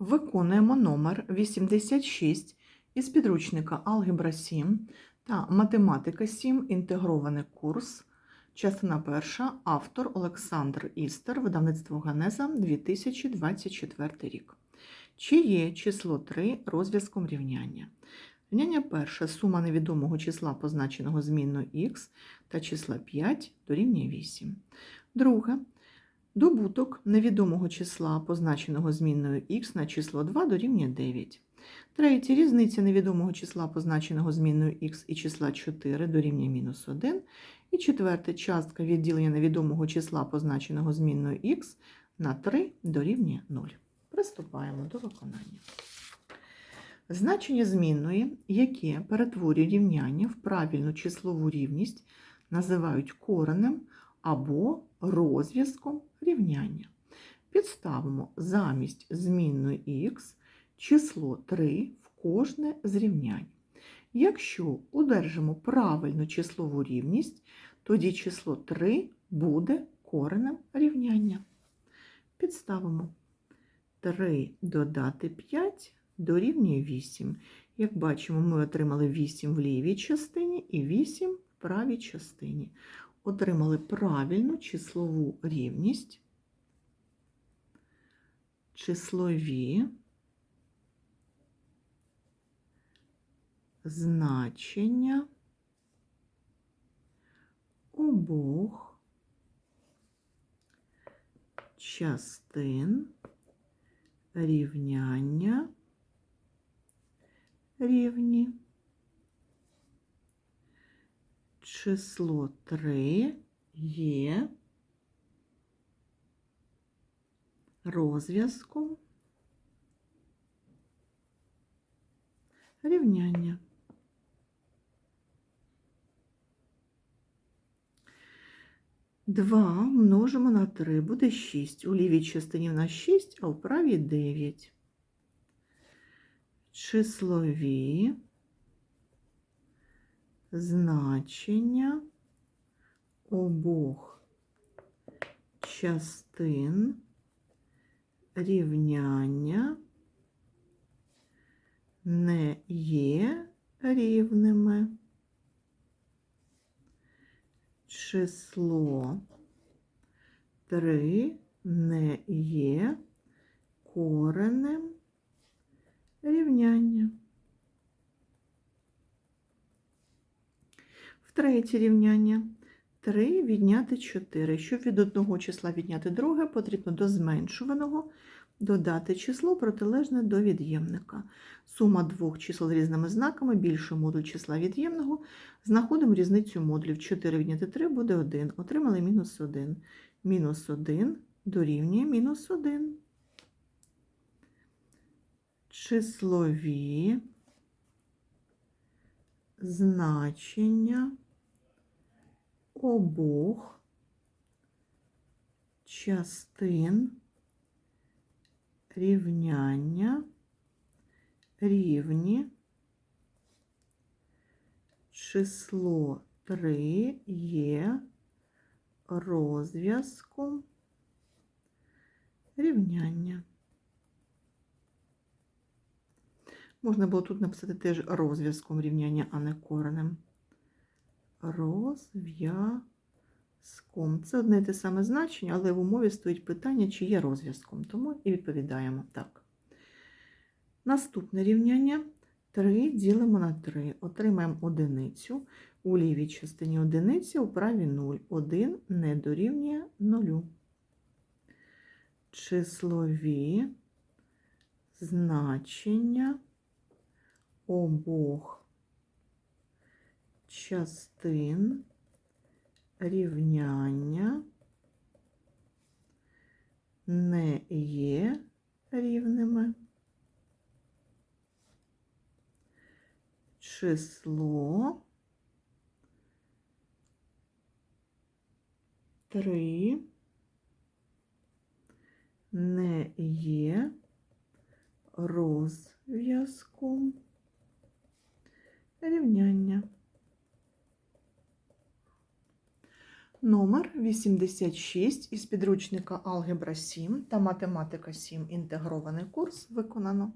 Виконуємо номер 86 із підручника Алгебра 7 та Математика 7. Інтегрований курс. Частина перша. Автор Олександр Істер. Видавництво Ганеза 2024 рік. Чи є число 3 розв'язком рівняння? Рівняння перше. Сума невідомого числа, позначеного змінною х та числа 5 дорівнює 8. Друге. Добуток невідомого числа, позначеного змінною х на число 2 дорівнює 9. Третє. Різниця невідомого числа, позначеного змінною х і числа 4 дорівнює мінус 1. І четверте. Частка відділення невідомого числа, позначеного змінною х на 3 дорівнює 0. Приступаємо до виконання. Значення змінної, яке перетворює рівняння в правильну числову рівність, називають коренем або розв'язком рівняння. Підставимо замість змінної х число 3 в кожне з рівнянь. Якщо удержимо правильну числову рівність, тоді число 3 буде коренем рівняння. Підставимо 3 додати 5 дорівнює 8. Як бачимо, ми отримали 8 в лівій частині і 8 в правій частині отримали правильну числову рівність, числові значення обох частин рівняння рівні. Число 3 є розв'язком рівняння. Два множимо на 3, буде 6. У лівій частині в нас 6, а у правій 9. Числові значення обох частин рівняння не є рівними. Число 3 не є коренем рівняння. Третє рівняння. 3 відняти 4. Щоб від одного числа відняти друге, потрібно до зменшуваного додати число протилежне до від'ємника. Сума двох чисел з різними знаками більше модуль числа від'ємного. Знаходимо різницю модулів. 4 відняти 3 буде 1. Отримали мінус 1. Мінус 1 дорівнює мінус 1. Числові значення обох частин рівняння рівні число 3 є розв'язком рівняння. Можна було тут написати теж розв'язком рівняння, а не коренем. Розв'язком. Це одне і те саме значення, але в умові стоїть питання, чи є розв'язком. Тому і відповідаємо так. Наступне рівняння 3 ділимо на 3. Отримаємо одиницю. У лівій частині одиниці, у правій 0. 1 не дорівнює 0. Числові значення обох частин рівняння не є рівними. Число 3 не є розв'язком рівняння. Номер 86 із підручника Алгебра 7 та Математика 7 інтегрований курс виконано.